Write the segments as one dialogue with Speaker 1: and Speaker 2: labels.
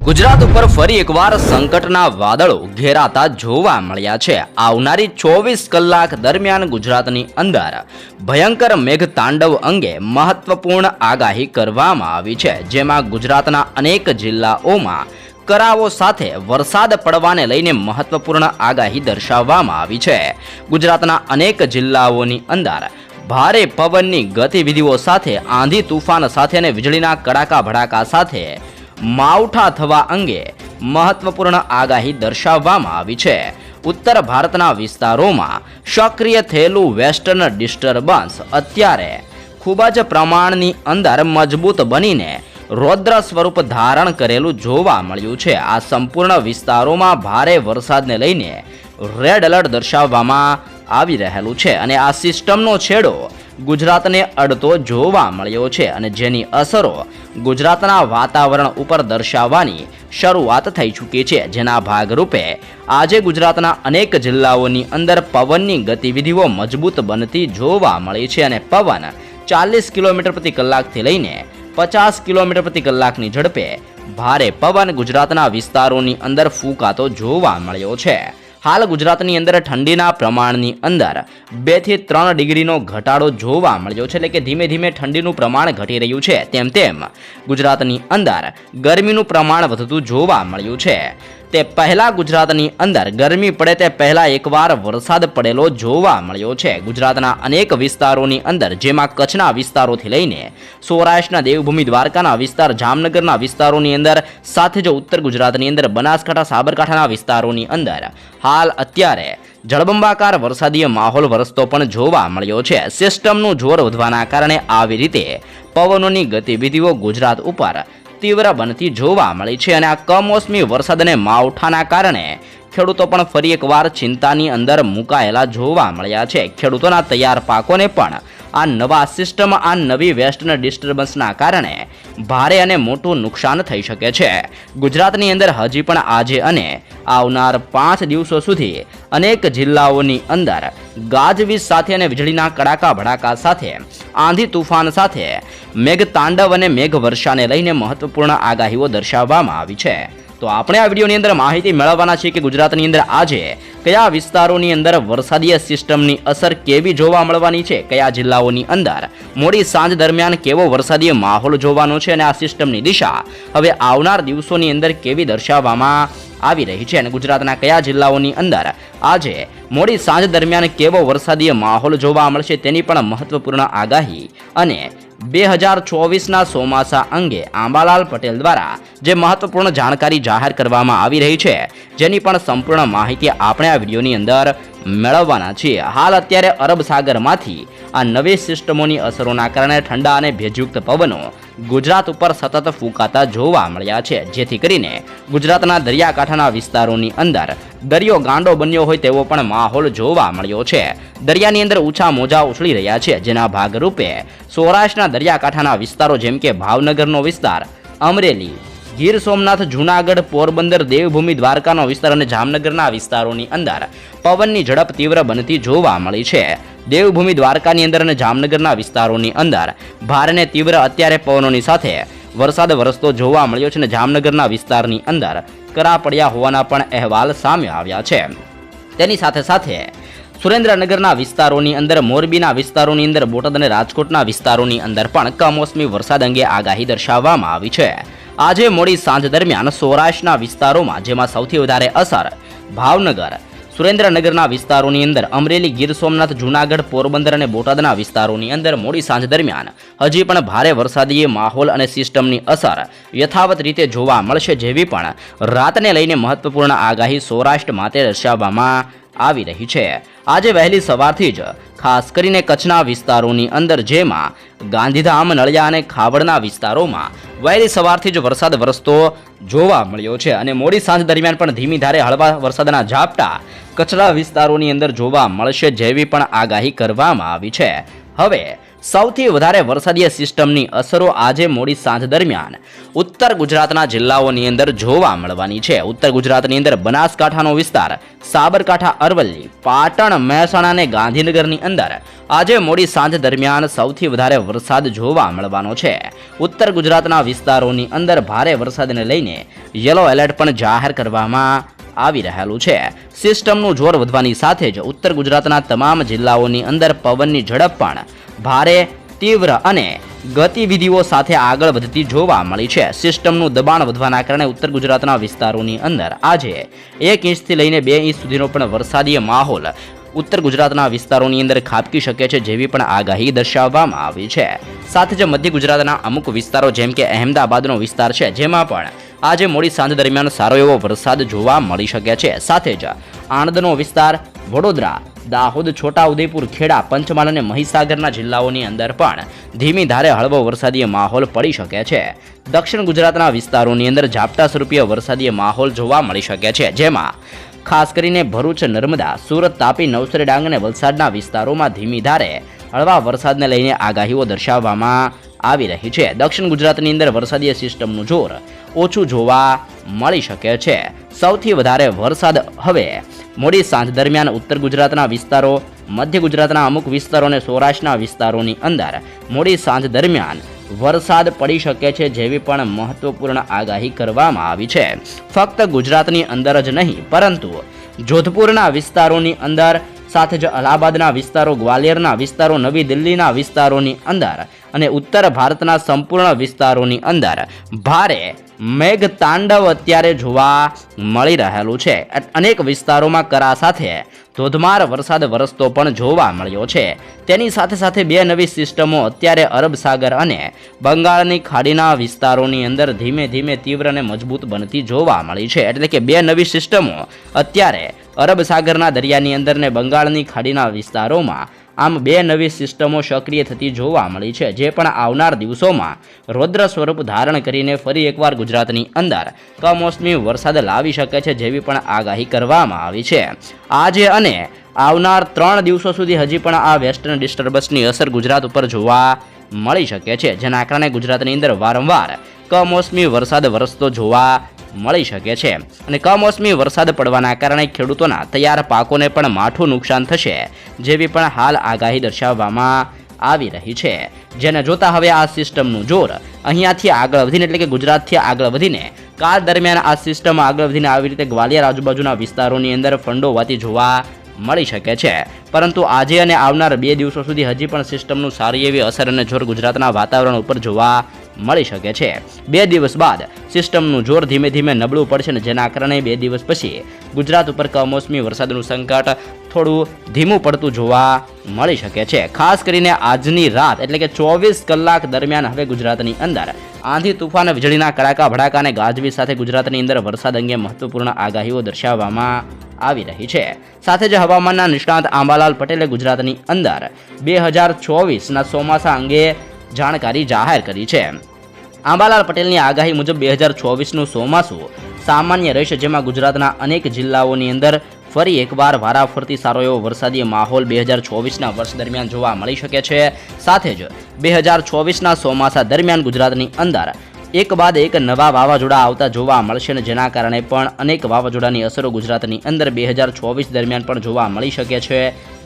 Speaker 1: ગુજરાત ઉપર ફરી એકવાર સંકટના વાદળો ઘેરાતા જોવા મળ્યા છે. આવનારી ચોવીસ કલાક દરમિયાન ગુજરાતની અંદર ભયંકર મેઘતાંડવ અંગે મહત્વપૂર્ણ આગાહી કરવામાં આવી છે. જેમાં ગુજરાતના અનેક જિલ્લાઓમાં કરાવો સાથે વરસાદ પડવાને લઈને મહત્વપૂર્ણ આગાહી દર્શાવવામાં આવી છે. ગુજરાતના અનેક જિલ્લાઓની અંદર ભારે પવનની ગતિવિધિઓ સાથે આંધી તુફાન સાથે અને વીજળીના કડાકા ભડાકા સાથે માવઠા થવા અંગે મહત્વપૂર્ણ આગાહી દર્શાવવામાં આવી છે. ઉત્તર ભારતના વિસ્તારોમાં સક્રિય થયેલું વેસ્ટર્ન ડિસ્ટર્બન્સ અત્યારે ખૂબ જ પ્રમાણની અંદર મજબૂત બનીને રૌદ્ર સ્વરૂપ ધારણ કરેલું જોવા મળ્યું છે. આ સંપૂર્ણ વિસ્તારોમાં ભારે વરસાદને લઈને રેડ એલર્ટ દર્શાવવામાં આવી રહેલું છે અને આ સિસ્ટમનો છેડો ગુજરાતને અડતો જોવા મળ્યો છે અને જેની અસરો ગુજરાતના વાતાવરણ ઉપર દર્શાવવાની શરૂઆત થઈ ચૂકી છે. જેના ભાગરૂપે આજે ગુજરાતના અનેક જિલ્લાઓની અંદર પવનની ગતિવિધિઓ મજબૂત બનતી જોવા મળી છે અને પવન ચાલીસ કિલોમીટર પ્રતિ કલાકથી લઈને પચાસ કિલોમીટર પ્રતિ કલાકની ઝડપે ભારે પવન ગુજરાતના વિસ્તારોની અંદર ફૂંકાતો જોવા મળ્યો છે. હાલ ગુજરાતની અંદર ઠંડીના પ્રમાણની અંદર બેથી ત્રણ ડિગ્રીનો ઘટાડો જોવા મળ્યો છે. એટલે કે ધીમે ધીમે ઠંડીનું પ્રમાણ ઘટી રહ્યું છે. તેમ તેમ ગુજરાતની અંદર ગરમીનું પ્રમાણ વધતું જોવા મળ્યું છે. તે પહેલા ગુજરાતની અંદર ગરમી પડે તે પહેલા એકવાર વરસાદ પડેલો જોવા મળ્યો છે. ગુજરાતના અનેક વિસ્તારોની અંદર, જેમાં કચ્છના વિસ્તારોથી લઈને સૌરાષ્ટ્રના દેવભૂમિ, દ્વારકાના વિસ્તાર, જામનગરના વિસ્તારોની અંદર, સાથે જ ઉત્તર ગુજરાતની અંદર, બનાસકાંઠા, સાબરકાંઠાના વિસ્તારોની અંદર હાલ અત્યારે જળબંબાકાર વરસાદીય માહોલ વરસતો પણ જોવા મળ્યો છે. સિસ્ટમનું જોર વધવાના કારણે આવી રીતે પવનોની ગતિવિધિઓ ગુજરાત ઉપર તીવ્ર બનતી જોવા મળી છે અને આ કમોસમી વરસાદ અને માવઠાના કારણે ખેડૂતો પણ ફરી એકવાર ચિંતાની અંદર મુકાયેલા જોવા મળ્યા છે. ખેડૂતોના તૈયાર પાકોને પણ આ નવા સિસ્ટમ, આ નવી વેસ્ટર્ન ડિસ્ટર્બન્સના કારણે ભારે અને મોટું નુકસાન થઈ શકે છે. ગુજરાતની અંદર હજી પણ આજે અને આવનાર પાંચ દિવસો સુધી અનેક જિલ્લાઓની અંદર ગાજવીજ સાથે અને વીજળીના કડાકા ભડાકા સાથે, આંધી તુફાન સાથે મેઘતાંડવ અને મેઘવર્ષાને લઈને મહત્વપૂર્ણ આગાહીઓ દર્શાવવામાં આવી છે. તો આપણે આ વિડીયોની અંદર માહિતી મેળવવાના છીએ કે ગુજરાતની અંદર આજે કયા વિસ્તારોની અંદર વરસાદીય સિસ્ટમની અસર કેવી જોવા મળવાની છે? કયા જિલ્લાઓની અંદર? મોડી સાંજ દરમિયાન કેવો વરસાદીય માહોલ જોવાનો છે અને આ સિસ્ટમની દિશા હવે આવનાર દિવસોની અંદર કેવી દર્શાવવામાં આવી રહી છે અને ગુજરાતના કયા જિલ્લાઓની અંદર આજે મોડી સાંજ દરમિયાન કેવો વરસાદીય માહોલ જોવા મળશે તેની પણ મહત્વપૂર્ણ આગાહી અને બે હજાર ચોવીસના ચોમાસા અંગે આંબાલાલ પટેલ દ્વારા જે મહત્વપૂર્ણ જાણકારી જાહેર કરવામાં આવી રહી છે, જેની પણ સંપૂર્ણ માહિતી આપણે આ વિડીયોની અંદર મેળવવાના છીએ. હાલ અત્યારે અરબ સાગરમાંથી આ નવી સિસ્ટમોની અસરોના કારણે ઠંડા અને ભેજયુક્ત પવનો ગુજરાત ઉપર સતત ફૂંકાતા જોવા મળ્યા છે. જેથી કરીને ગુજરાતના દરિયાકાંઠાના વિસ્તારોની અંદર દરિયો ગાંડો બન્યો હોય તેવો પણ માહોલ જોવા મળ્યો છે. દરિયાની અંદર ઊંચા મોજા ઉછળી રહ્યા છે. જેના ભાગરૂપે સૌરાષ્ટ્રના દરિયાકાંઠાના વિસ્તારો જેમ કે ભાવનગરનો વિસ્તાર, અમરેલી, ગીર સોમનાથ, જૂનાગઢ, પોરબંદર, દેવભૂમિ, દ્વારકાનો વિસ્તાર અને જામનગરના વિસ્તારોની અંદર પવનની ઝડપ તીવ્ર બનતી જોવા મળી છે. દેવભૂમિ દ્વારકાની અંદર અને જામનગરના વિસ્તારોની અંદર ભારે અને તીવ્ર અત્યારે પવનોની સાથે વરસાદ વરસતો જોવા મળ્યો છે અને જામનગરના વિસ્તારની અંદર કરા પડ્યા હોવાના પણ અહેવાલ સામે આવ્યા છે. તેની સાથે સાથે સુરેન્દ્રનગરના વિસ્તારોની અંદર, મોરબીના વિસ્તારોની અંદર, બોટાદ અને રાજકોટના વિસ્તારોની અંદર પણ કમોસમી વરસાદ અંગે આગાહી દર્શાવવામાં આવી છે. આજે મોડી સાંજ દરમિયાન સૌરાષ્ટ્રના વિસ્તારોમાં, જેમાં સૌથી વધારે અસર ભાવનગર સુરેન્દ્રનગરના વિસ્તારોની અંદર અમરેલી, ગીર સોમનાથ, જૂનાગઢ, પોરબંદર અને બોટાદના વિસ્તારોની અંદર મોડી સાંજ દરમિયાન હજી પણ ભારે વરસાદી માહોલ અને સિસ્ટમની અસર યથાવત રીતે જોવા મળશે જેવી પણ રાતને લઈને મહત્વપૂર્ણ આગાહી સૌરાષ્ટ્ર માટે દર્શાવવામાં આવી રહી છે. આજે વહેલી સવારથી જ, ખાસ કરીને કચ્છના વિસ્તારોની અંદર જેમાં ગાંધીધામ, નળિયા અને ખાવડના વિસ્તારોમાં વહેલી સવારથી જ વરસાદ વરસતો જોવા મળ્યો છે અને મોડી સાંજ દરમિયાન પણ ધીમી ધારે હળવા વરસાદના ઝાપટા કચ્છના વિસ્તારોની અંદર જોવા મળશે જેવી પણ આગાહી કરવામાં આવી છે. હવે સૌથી વધારે વરસાદીય સિસ્ટમની અસરો આજે મોડી સાંજ દરમિયાન ઉત્તર ગુજરાતના જિલ્લાઓની અંદર જોવા મળવાની છે. ઉત્તર ગુજરાતની અંદર બનાસકાંઠાનો વિસ્તાર, સાબરકાંઠા, અરવલ્લી, પાટણ, મહેસાણા અને ગાંધીનગરની અંદર આજે મોડી સાંજ દરમિયાન સૌથી વધારે વરસાદ જોવા મળવાનો છે. ઉત્તર ગુજરાતના વિસ્તારોની અંદર ભારે વરસાદને લઈને યલો એલર્ટ પણ જાહેર કરવામાં આવી રહેલું છે. સિસ્ટમનું જોર વધવાની સાથે જ ઉત્તર ગુજરાતના તમામ જિલ્લાઓની અંદર પવનની ઝડપ પણ ભારે, તીવ્ર અને ગતિવિધિઓ સાથે આગળ વધતી જોવા મળી છે. સિસ્ટમનું દબાણ વધવાના કારણે ઉત્તર ગુજરાતના વિસ્તારોની અંદર આજે એક ઇંચથી લઈને બે ઇંચ સુધીનો પણ વરસાદીય માહોલ ઉત્તર ગુજરાતના વિસ્તારોની અંદર ખાબકી શકે છે જેવી પણ આગાહી દર્શાવવામાં આવી છે. સાથે જ મધ્ય ગુજરાતના અમુક વિસ્તારો જેમ કે અહેમદાબાદનો વિસ્તાર છે, જેમાં પણ આજે મોડી સાંજ દરમિયાન સારો એવો વરસાદ જોવા મળી શકે છે. સાથે જ આણંદનો વિસ્તાર વડોદરા, દાહોદ છોટા ઉદેપુર ખેડા, પંચમહાલ અને મહીસાગરના જિલ્લાઓની અંદર પણ ધીમી ધારે હળવો વરસાદીય માહોલ પડી શકે છે. દક્ષિણ ગુજરાતના વિસ્તારોની અંદર ઝાપટા સ્વરૂપીય વરસાદીય માહોલ જોવા મળી શકે છે. જેમાં ખાસ કરીને ભરૂચ, નર્મદા, સુરત, તાપી નવસારી ડાંગ અને વલસાડના વિસ્તારોમાં ધીમી ધારે હળવા વરસાદને લઈને આગાહીઓ દર્શાવવામાં આવી રહી છે. દક્ષિણ ગુજરાતની અંદર વરસાદીય સિસ્ટમનું જોર ઓછું જોવા મળી શકે છે. સૌથી વધારે વરસાદ હવે મોડી સાંજ દરમિયાન ઉત્તર ગુજરાતના વિસ્તારો, મધ્ય ગુજરાતના અમુક વિસ્તારો અને સૌરાષ્ટ્રના વિસ્તારોની અંદર મોડી સાંજ દરમિયાન વરસાદ પડી શકે છે જેવી પણ મહત્વપૂર્ણ આગાહી કરવામાં આવી છે. ફક્ત ગુજરાતની અંદર જ નહીં, પરંતુ જોધપુરના વિસ્તારોની અંદર, સાથે જ અલ્હાબાદના વિસ્તારો, ગ્વાલિયરના વિસ્તારો, નવી દિલ્હીના વિસ્તારોની અંદર અને ઉત્તર ભારતના સંપૂર્ણ વિસ્તારોની અંદર ભારે મેઘ તાંડવ અત્યારે જોવા મળી રહેલું છે. અનેક વિસ્તારોમાં કરા સાથે ધોધમાર વરસાદ વરસતો પણ જોવા મળ્યો છે. તેની સાથે સાથે બે નવી સિસ્ટમો અત્યારે અરબ સાગર અને બંગાળની ખાડીના વિસ્તારોની અંદર ધીમે ધીમે તીવ્ર અને મજબૂત બનતી જોવા મળી છે. એટલે કે બે નવી સિસ્ટમો અત્યારે અરબ સાગરના દરિયાની અંદર ને બંગાળની ખાડીના વિસ્તારોમાં આમ બે નવી સિસ્ટમો સક્રિય થતી જોવા મળી છે, જે પણ આવનાર દિવસોમાં રૌદ્ર સ્વરૂપ ધારણ કરીને ફરી એકવાર ગુજરાતની અંદર કમોસમી વરસાદ લાવી શકે છે જેવી પણ આગાહી કરવામાં આવી છે. આજે અને આવનાર ત્રણ દિવસો સુધી હજી પણ આ વેસ્ટર્ન ડિસ્ટર્બન્સની અસર ગુજરાત ઉપર જોવા મળી શકે છે, જેના કારણે ગુજરાતની અંદર વારંવાર કમોસમી વરસાદ વરસતો જોવા મળી શકે છે. અને કમોસમી વરસાદ પડવાના કારણે ખેડૂતોના તૈયાર પાકોને પણ માઠું નુકસાન થશે, જેવી પણ હાલ આગાહી દર્શાવવામાં આવી રહી છે. જેને જોતા હવે આ સિસ્ટમનું જોર. અહીંયાથી આગળ વધીને, એટલે કે ગુજરાતથી આગળ વધીને કાલ દરમિયાન આ સિસ્ટમ આગળ વધીને આવી રીતે ગ્વાલિયર આજુબાજુના વિસ્તારોની અંદર ફંડોવાતી જોવા મળી શકે છે. પરંતુ આજે અને આવનાર બે દિવસો સુધી હજી પણ સિસ્ટમનું સારી એવી અસર અને જોર ગુજરાતના વાતાવરણ ઉપર જોવા મળી શકે છે. બે દિવસ બાદ સિસ્ટમનું જોર ધીમે ધીમે નબળું પડશે ને જેના કારણે બે દિવસ પછી ગુજરાત ઉપર કમોસમી વરસાદનું સંકટ થોડું ધીમું પડતું જોવા મળી શકે છે. ખાસ કરીને આજની રાત એટલે કે ચોવીસ કલાક દરમિયાન હવે ગુજરાતની અંદર આંધી તુફાન, વીજળીના કડાકા, ભડાકા અને ગાજવી સાથે ગુજરાતની અંદર વરસાદ અંગે મહત્વપૂર્ણ આગાહીઓ દર્શાવવામાં આવી રહી છે. સાથે જ હવામાનના નિષ્ણાત આંબાલાલ પટેલે ગુજરાતની અંદર બે હજાર ચોવીસના ચોમાસા અંગે જાણકારી જાહેર કરી છે. આંબાલાલ પટેલની આગાહી મુજબ બે હજાર ચોવીસનું ચોમાસું સામાન્ય રહેશે, જેમાં ગુજરાતના અનેક જિલ્લાઓની અંદર ફરી એકવાર વારાફરતી સારો એવો વરસાદી માહોલ બે હજાર ચોવીસના વર્ષ દરમિયાન જોવા મળી શકે છે. સાથે જ બે હજાર ચોવીસના ચોમાસા દરમિયાન ગુજરાતની અંદર એક બાદ એક નવા વાવાઝોડા આવતા જોવા મળશે અને જેના કારણે પણ અનેક વાવાઝોડાની અસરો ગુજરાતની અંદર બે હજાર ચોવીસ દરમિયાન પણ જોવા મળી શકે છે.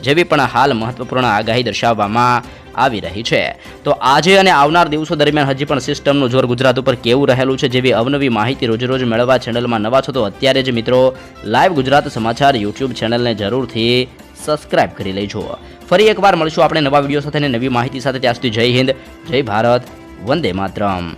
Speaker 1: જેવી પણ હાલ મહત્વપૂર્ણ આગાહી દર્શાવવામાં આવી રહી છે. તો આજે અને આવનાર દિવસો દરમિયાન હજી પણ સિસ્ટમનું જોર ગુજરાત ઉપર કેવું રહેલું છે જેવી અવનવી માહિતી રોજરોજ મેળવવા ચેનલમાં નવા છો તો અત્યારે જ મિત્રો લાઈવ ગુજરાત સમાચાર યુટ્યુબ ચેનલને જરૂરથી સબસ્ક્રાઇબ કરી લેજો. ફરી એકવાર મળીશું આપણે નવા વીડિયો સાથે નવી માહિતી સાથે. ત્યાં સુધી જય હિન્દ, જય ભારત, વંદે માતરમ.